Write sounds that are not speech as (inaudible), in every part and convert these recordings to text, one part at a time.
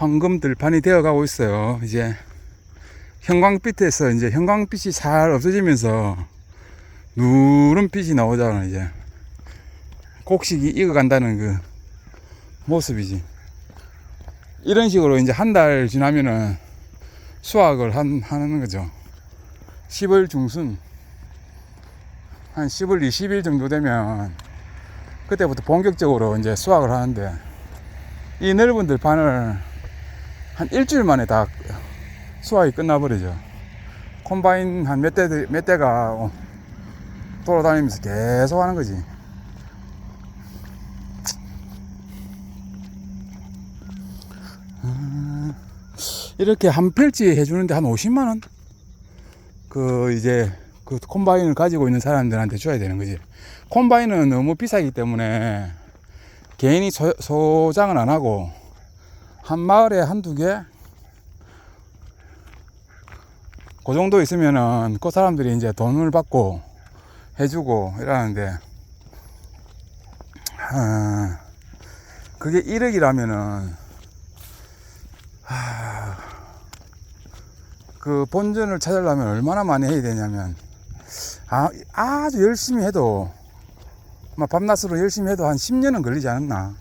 황금 들판이 되어 가고 있어요. 이제 형광빛에서 이제 형광빛이 살 없어지면서 누런 빛이 나오잖아 이제 곡식이 익어간다는 그 모습이지. 이런 식으로 이제 한 달 지나면은 수확을 한, 하는 거죠. 10월 중순 한 10월 20일 정도 되면 그때부터 본격적으로 이제 수확을 하는데 이 넓은 들판을 한 일주일 만에 다 수확이 끝나버리죠. 콤바인 한 몇 대, 몇 대가 어, 돌아다니면서 계속 하는 거지. 음, 이렇게 한 필지 해주는데 한 50만원? 그, 이제, 그 콤바인을 가지고 있는 사람들한테 줘야 되는 거지. 콤바인은 너무 비싸기 때문에 개인이 소, 소장을 안 하고 한 마을에 한두 개? 그 정도 있으면은 그 사람들이 이제 돈을 받고 해주고 이러는데, 아, 그게 1억이라면은, 하, 그 본전을 찾으려면 얼마나 많이 해야 되냐면, 아, 아주 열심히 해도, 막 밤낮으로 열심히 해도 한 10년은 걸리지 않았나.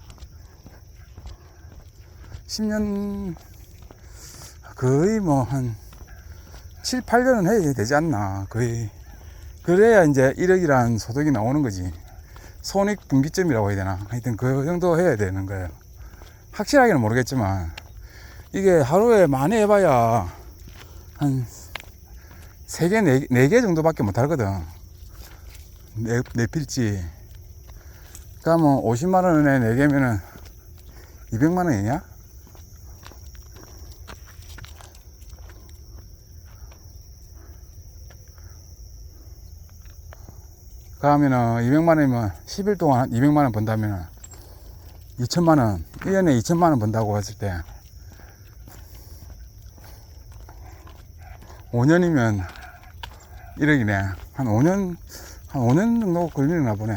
10년, 거의 뭐 한 7, 8년은 해야 되지 않나. 거의. 그래야 이제 1억이라는 소득이 나오는 거지. 손익 분기점이라고 해야 되나. 하여튼 그 정도 해야 되는 거예요. 확실하게는 모르겠지만, 이게 하루에 많이 해봐야 한 3개, 4개 정도밖에 못 하거든. 네, 네 필지. 그니까 뭐 50만 원에 4개면은 200만 원이냐? 그러면은 200만 원이면 10일 동안 200만 원 번다면은 2천만 원, 1년에 2천만 원 번다고 했을 때 5년이면 1억이네. 한 5년, 한 5년 정도 걸리나 보네.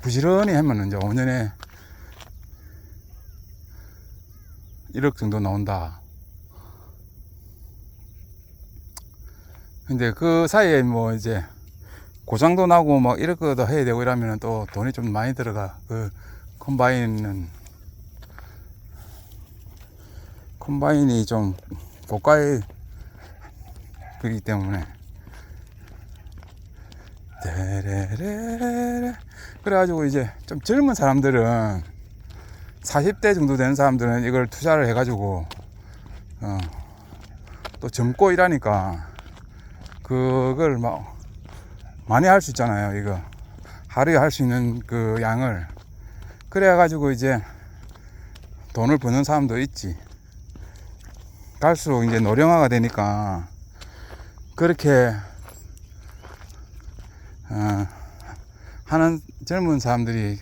부지런히 하면 이제 5년에 1억 정도 나온다. 근데 그 사이에 뭐 이제 고장도 나고 막 이럴 거도 해야 되고 이러면 또 돈이 좀 많이 들어가. 그 컴바인은 컴바인이 좀 고가의 그기 때문에 그래가지고 이제 좀 젊은 사람들은 40대 정도 되는 사람들은 이걸 투자를 해가지고 어, 또 젊고 이러니까 그걸 막 많이 할 수 있잖아요 이거 하루에 할 수 있는 그 양을 그래 가지고 이제 돈을 버는 사람도 있지 갈수록 이제 노령화가 되니까 그렇게 어, 하는 젊은 사람들이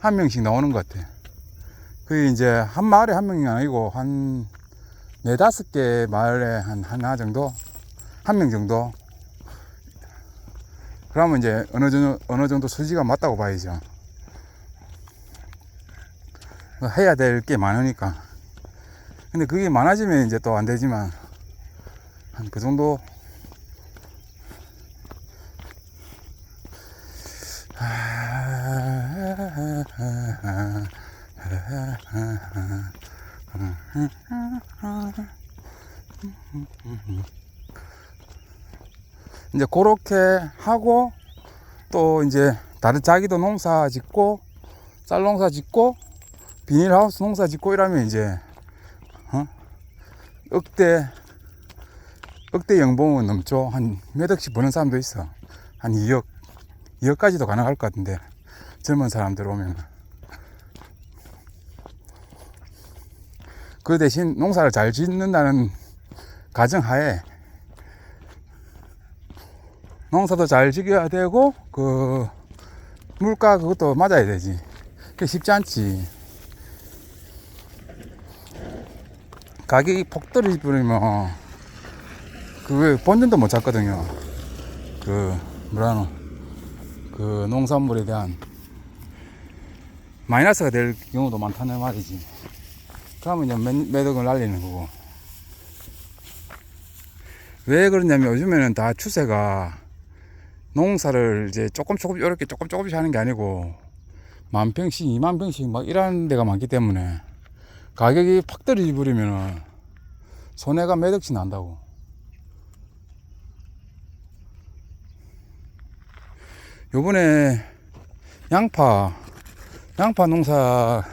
한 명씩 나오는 것 같아. 그게 이제 한 마을에 한 명이 아니고 한 네다섯 개 마을에 한 하나 정도? 한 명 정도? 그러면 이제 어느 정도, 어느 정도 수지가 맞다고 봐야죠. 해야 될 게 많으니까. 근데 그게 많아지면 이제 또 안 되지만, 한 그 정도? 이제 그렇게 하고 또 이제 다른 자기도 농사 짓고 쌀 농사 짓고 비닐하우스 농사 짓고 이러면 이제 어? 억대 억대 연봉은 넘죠. 한 몇 억씩 버는 사람도 있어. 한 2억 2억까지도 가능할 것 같은데 젊은 사람들 오면. 그 대신 농사를 잘 짓는다는 가정하에 농사도 잘 지어야 되고 그 물가 그것도 맞아야 되지 그게 쉽지 않지 가격이 폭 떨어지버리면 그 본전도 못 찾거든요 그 뭐라노 그 농산물에 대한 마이너스가 될 경우도 많다는 말이지. 그러면 이제 매, 매덕을 날리는 거고. 왜 그러냐면 요즘에는 다 추세가 농사를 이제 조금 조금 이렇게 조금 조금씩 하는 게 아니고 만 평씩, 이만 평씩 막 이런 데가 많기 때문에 가격이 팍 떨어져 버리면은 손해가 몇 억씩 난다고. 요번에 양파, 양파 농사가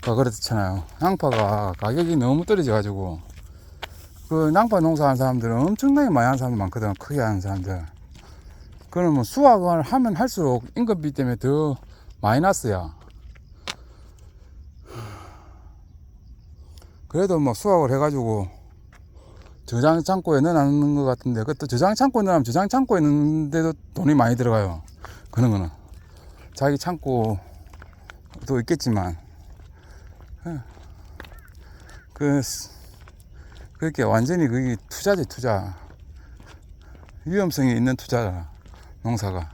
그렇잖아요. 양파가 가격이 너무 떨어져가지고 그 양파 농사하는 사람들은 엄청나게 많이 하는 사람들 많거든. 크게 하는 사람들. 그러면 뭐 수확을 하면 할수록 인건비 때문에 더 마이너스야. 그래도 뭐 수확을 해가지고 저장 창고에 넣어놓는 것 같은데 그것도 저장 창고에 넣으면 저장 창고에 넣는데도 돈이 많이 들어가요. 그런 거는 자기 창고도 있겠지만 예. 그 그렇게 완전히 그게 투자지 투자 위험성이 있는 투자라 농사가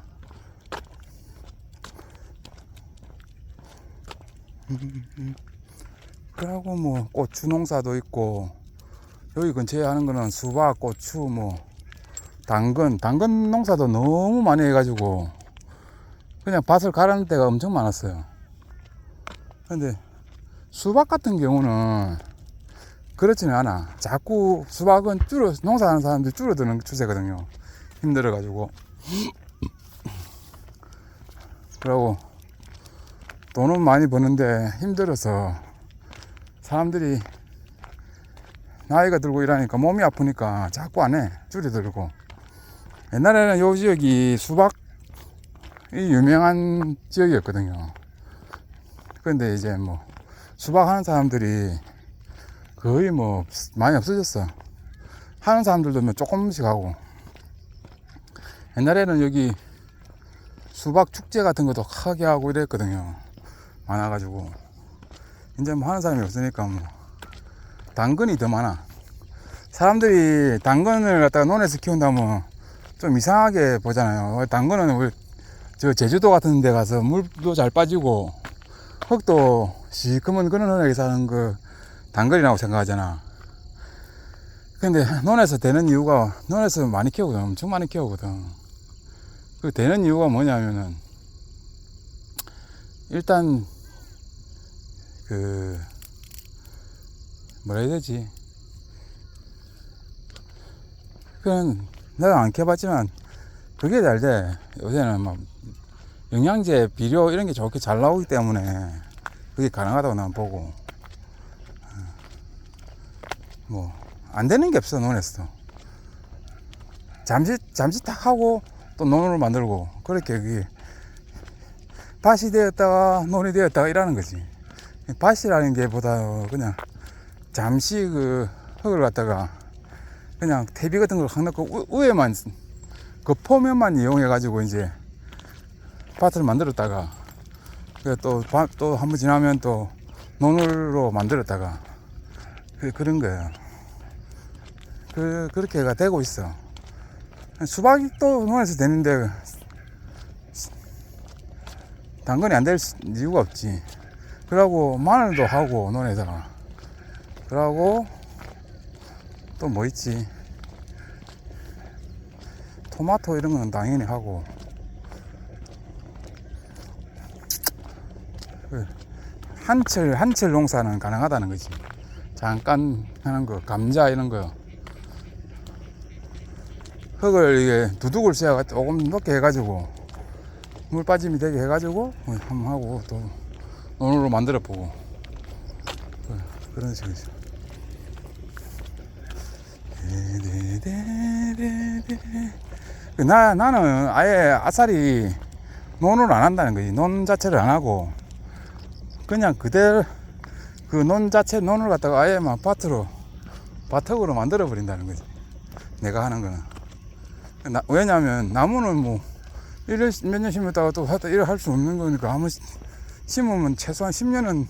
그러고 뭐 고추 농사도 있고 여기 근처에 하는 거는 수박, 고추, 뭐 당근, 당근 농사도 너무 많이 해가지고 그냥 밭을 가라는 데가 엄청 많았어요. 근데 수박 같은 경우는 그렇지는 않아. 자꾸 수박은 줄어 농사하는 사람들이 줄어드는 추세거든요. 힘들어가지고 그러고 돈은 많이 버는데 힘들어서 사람들이 나이가 들고 이러니까 몸이 아프니까 자꾸 안 해. 줄여들고. 옛날에는 요 지역이 수박이 유명한 지역이었거든요. 근데 이제 뭐 수박 하는 사람들이 거의 뭐 많이 없어졌어. 하는 사람들도 뭐 조금씩 하고. 옛날에는 여기 수박 축제 같은 것도 크게 하고 이랬거든요. 많아가지고. 이제 뭐 하는 사람이 없으니까 뭐 당근이 더 많아. 사람들이 당근을 갖다가 논에서 키운다면 좀 이상하게 보잖아요. 당근은 우리 저 제주도 같은 데 가서 물도 잘 빠지고 흙도 시커먼 그런 흙에 사는 그 당근이라고 생각하잖아. 근데 논에서 되는 이유가 논에서 많이 키우거든. 엄청 많이 키우거든. 그 되는 이유가 뭐냐면은 일단 그 뭐라 해야 되지? 그건 내가 안 켜봤지만 그게 잘 돼. 요새는 막 영양제, 비료 이런 게 좋게 잘 나오기 때문에 그게 가능하다고 난 보고 뭐 안 되는 게 없어 논에서도 잠시 잠시 딱 하고 또 논으로 만들고 그렇게 그게 밭이 되었다가 논이 되었다가 이러는 거지 밭이라는 게 보다 그냥 잠시 그 흙을 갖다가 그냥 퇴비 같은 걸 확 넣고 우- 위에만 그 표면만 이용해 가지고 이제 밭을 만들었다가 또또 한 번 지나면 또 논으로 만들었다가 그, 그런 거예요. 그 그렇게가 되고 있어. 수박이 또 논에서 되는데 당근이 안 될 이유가 없지. 그러고 마늘도 하고 논에다가. 그러고 또 뭐 있지? 토마토 이런 거는 당연히 하고. 그 한철 한철 농사는 가능하다는 거지. 잠깐 하는 거 감자 이런 거 흙을 이게 두둑을 씌어가 조금 높게 해가지고 물 빠짐이 되게 해가지고 한번 하고 또 논으로 만들어 보고 그- 그런 식이죠. 그나 나는 아예 아싸리 논을 안 한다는 거지. 논 자체를 안 하고 그냥 그대로 그 논 자체 논을 갖다가 아예 막 밭으로 밭흙으로 만들어 버린다는 거지. 내가 하는 거는. 나- 왜냐면 나무는 뭐 이래 몇년 심었다가 또 하다 이래 할수 없는 거니까 한번 심으면 최소한 10년은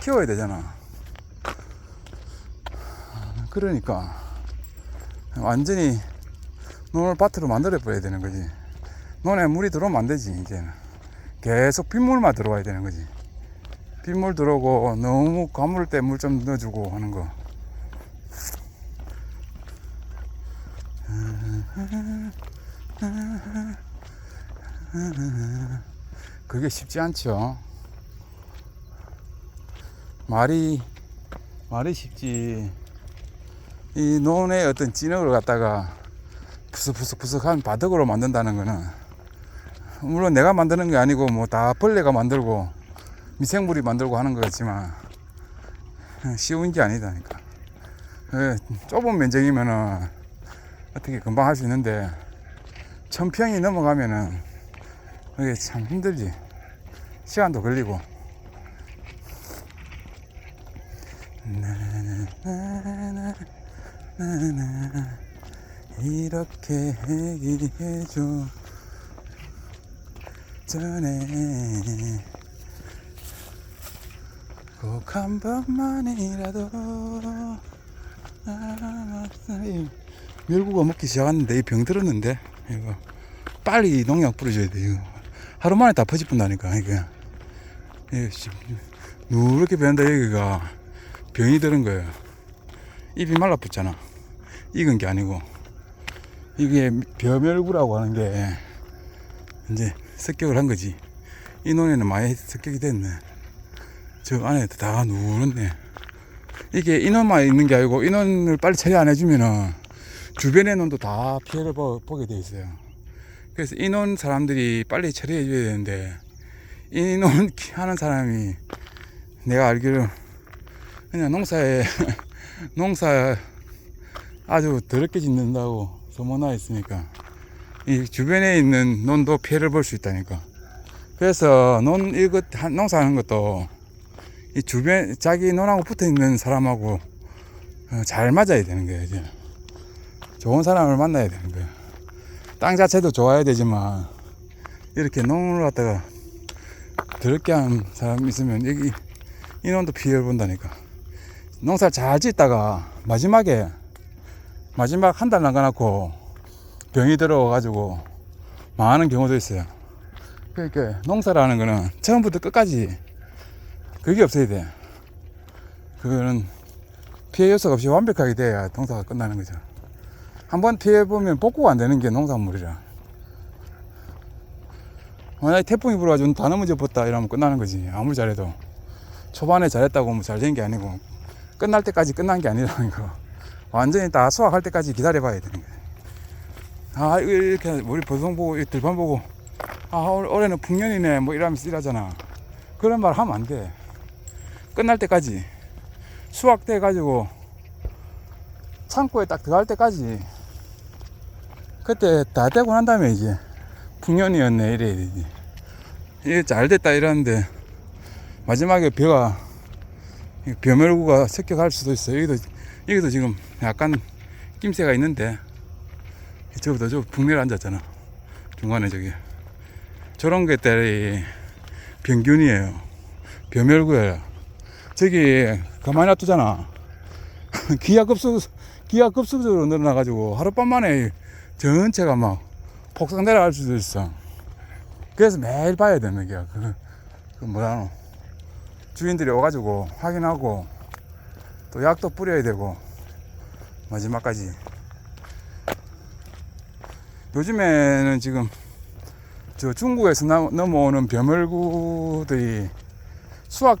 키워야 되잖아. 그러니까 완전히 논을 밭으로 만들어 버려야 되는 거지. 논에 물이 들어오면 안 되지 이제는. 계속 빗물만 들어와야 되는 거지. 빗물 들어오고 너무 가물 때 물 좀 넣어주고 하는 거. 그게 쉽지 않죠. 말이 말이 쉽지. 이 논의 어떤 진흙을 갖다가 푸석푸석푸석한 바닥으로 만든다는 거는 물론 내가 만드는 게 아니고 뭐 다 벌레가 만들고 미생물이 만들고 하는 거겠지만 쉬운 게 아니다니까. 예, 좁은 면적이면은 어떻게 금방 할 수 있는데 천평이 넘어가면은 그게 참 힘들지. 시간도 걸리고. 나나나나 나나 이렇게 얘기해줘. 전에. 꼭 한 번만이라도. 아, 이 멸구가 먹기 시작했는데 이 병 들었는데 이거 빨리 농약 뿌려줘야 돼 이거. 하루 만에 다 퍼집은다니까 이게 이게 씨, 누렇게 변한다 여기가. 병이 들은 거예요. 입이 말라붙잖아. 익은 게 아니고. 이게 벼멸구라고 하는 게 이제 습격을 한 거지. 이 논에는 많이 습격이 됐네. 저 안에 다 누렇네. 이게 인원만 있는 게 아니고 인원을 빨리 처리 안 해주면은 주변의 논도 다 피해를 보, 보게 돼 있어요. 그래서 인원 사람들이 빨리 처리해 줘야 되는데 인원 (laughs) 하는 사람이 내가 알기로 그냥 농사에 (laughs) 농사 아주 더럽게 짓는다고 소문나 있으니까 이 주변에 있는 논도 피해를 볼 수 있다니까. 그래서 논 이것 한- 농사하는 것도 이 주변 자기 논하고 붙어 있는 사람하고 어, 잘 맞아야 되는 거예요 이제 좋은 사람을 만나야 되는 거예요 땅 자체도 좋아야 되지만 이렇게 농을 갖다가 더럽게 하는 사람 있으면 여기 인원도 피해를 본다니까. 농사를 잘 짓다가 마지막에 마지막 한 달 남겨놓고 병이 들어와가지고 망하는 경우도 있어요. 그러니까 농사라는 거는 처음부터 끝까지 그게 없어야 돼. 그거는 피해 요소가 없이 완벽하게 돼야 농사가 끝나는 거죠 한번 피해 보면 복구가 안 되는 게 농산물이라. 만약에 태풍이 불어가지고 다 넘어져 버렸다 이러면 끝나는 거지. 아무리 잘해도. 초반에 잘했다고 뭐 잘 된 게 아니고 끝날 때까지 끝난 게 아니라는 (laughs) 거. 완전히 다 수확할 때까지 기다려 봐야 되는 거야. 아 이렇게 우리 보성 보고 이 들판 보고 아 올- 올해는 풍년이네 뭐 이러면서 이러잖아. 그런 말 하면 안 돼. 끝날 때까지. 수확돼 가지고 창고에 딱 들어갈 때까지 그때 다 되고 난 다음에 이제 풍년이었네 이래야 되지. 이게 잘 됐다 이러는데 마지막에 벼가 이 벼멸구가 습격할 수도 있어. 여기도 여기도 지금 약간 낌새가 있는데 저보다 저 북내에 앉았잖아 중간에 저기. 저런 게 때리 병균이에요. 벼멸구예요 저기 가만히 놔두잖아. (laughs) 기하급수 기하급수적으로 늘어나가지고 하룻밤 만에 전체가 막 폭삭 내려갈 수도 있어. 그래서 매일 봐야 되는 게야. 그, 그 뭐라노. 주인들이 와가지고 확인하고 또 약도 뿌려야 되고 마지막까지. 요즘에는 지금 저 중국에서 나- 넘어오는 벼멸구들이 수확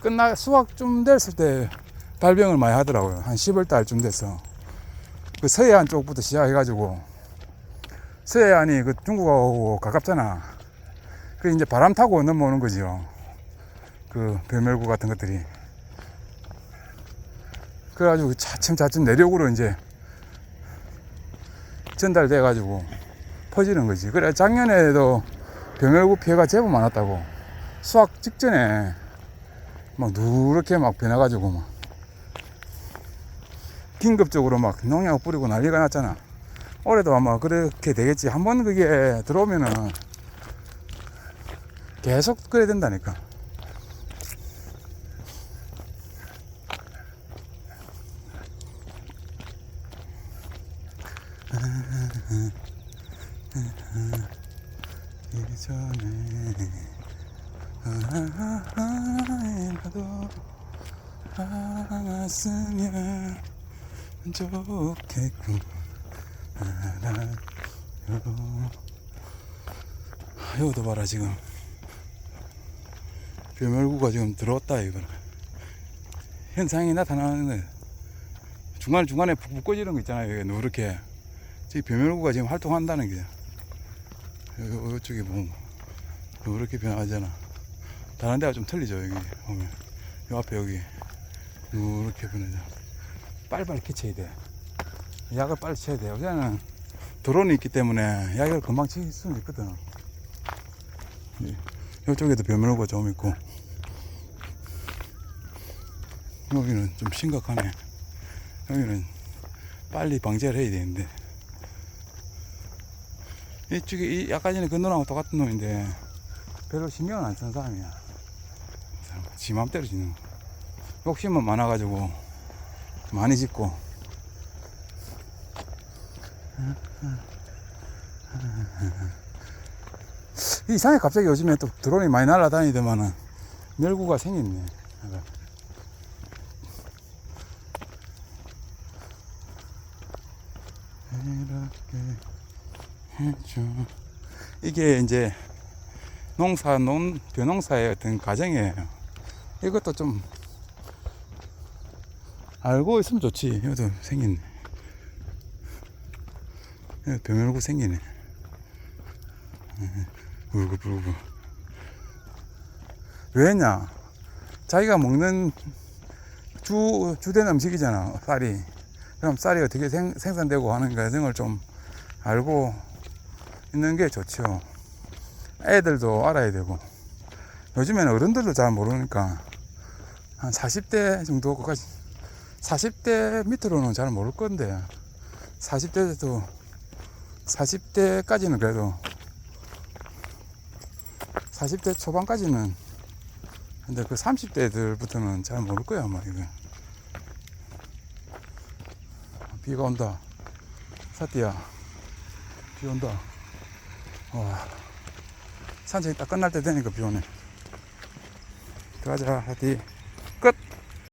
끝나 수확 좀 됐을 때 발병을 많이 하더라고요. 한 10월 달쯤 돼서 그 서해안 쪽부터 시작해가지고 서해안이 그 중국하고 가깝잖아. 그 이제 바람 타고 넘어오는 거지요. 그 벼멸구 같은 것들이. 그래가지고 차츰차츰 내륙으로 이제 전달돼가지고 퍼지는 거지. 그래 작년에도 벼멸구 피해가 제법 많았다고. 수확 직전에 막 누렇게 막 변해가지고 막 긴급적으로 막 농약 뿌리고 난리가 났잖아. 올해도 아마 그렇게 되겠지. 한 번 그게 들어오면은 계속 그래야 된다니까. 알아요 여기도 봐라 지금. 벼멸구가 지금 들어왔다 이거 현상이 나타나는 중간중간에 푹푹 꺼지는 거 있잖아요 여기 노랗게. 지금 벼멸구가 지금 활동한다는 게. 여기 이쪽에 보면. 노랗게 변하잖아. 다른 데가 좀 틀리죠 여기 보면. 요 앞에 여기. 노랗게 변하잖아. 빨리빨리 캐쳐야 돼 약을 빨리 쳐야 돼 요새는 드론이 있기 때문에 약을 금방 칠 수는 있거든. 이- 이쪽에도 벼멸구가 좀 있고. 여기는 좀 심각하네. 여기는 빨리 방제를 해야 되는데. 이쪽에 이 아까 전에 그 놈하고 똑같은 놈인데 별로 신경을 안 쓰는 사람이야. 지 맘대로 거. 욕심은 많아가지고 많이 짓고 이상해. 갑자기 요즘에 또 드론이 많이 날아다니더만은 멸구가 생겼네. 이렇게 해줘. 이게 이제 농사 논 벼농사의 어떤 과정이에요. 이것도 좀 알고 있으면 좋지. 여기도 생겼 네 여기 벼멸구 생기네. 울고 불고. 왜냐? 자기가 먹는 주 주된 음식이잖아 쌀이. 그럼 쌀이 어떻게 생, 생산되고 하는 과정을 좀 알고 있는 게 좋죠 애들도 알아야 되고. 요즘에는 어른들도 잘 모르니까 한 40대 정도까지 40대 밑으로는 잘 모를 건데 40대도 40대까지는 그래도 40대 초반까지는 근데 그 30대들부터는 잘 모를 거야 아마 이거. 비가 온다. 사띠야. 비 온다. 와. 산책이 딱 끝날 때 되니까 비 오네. 들어가자 사띠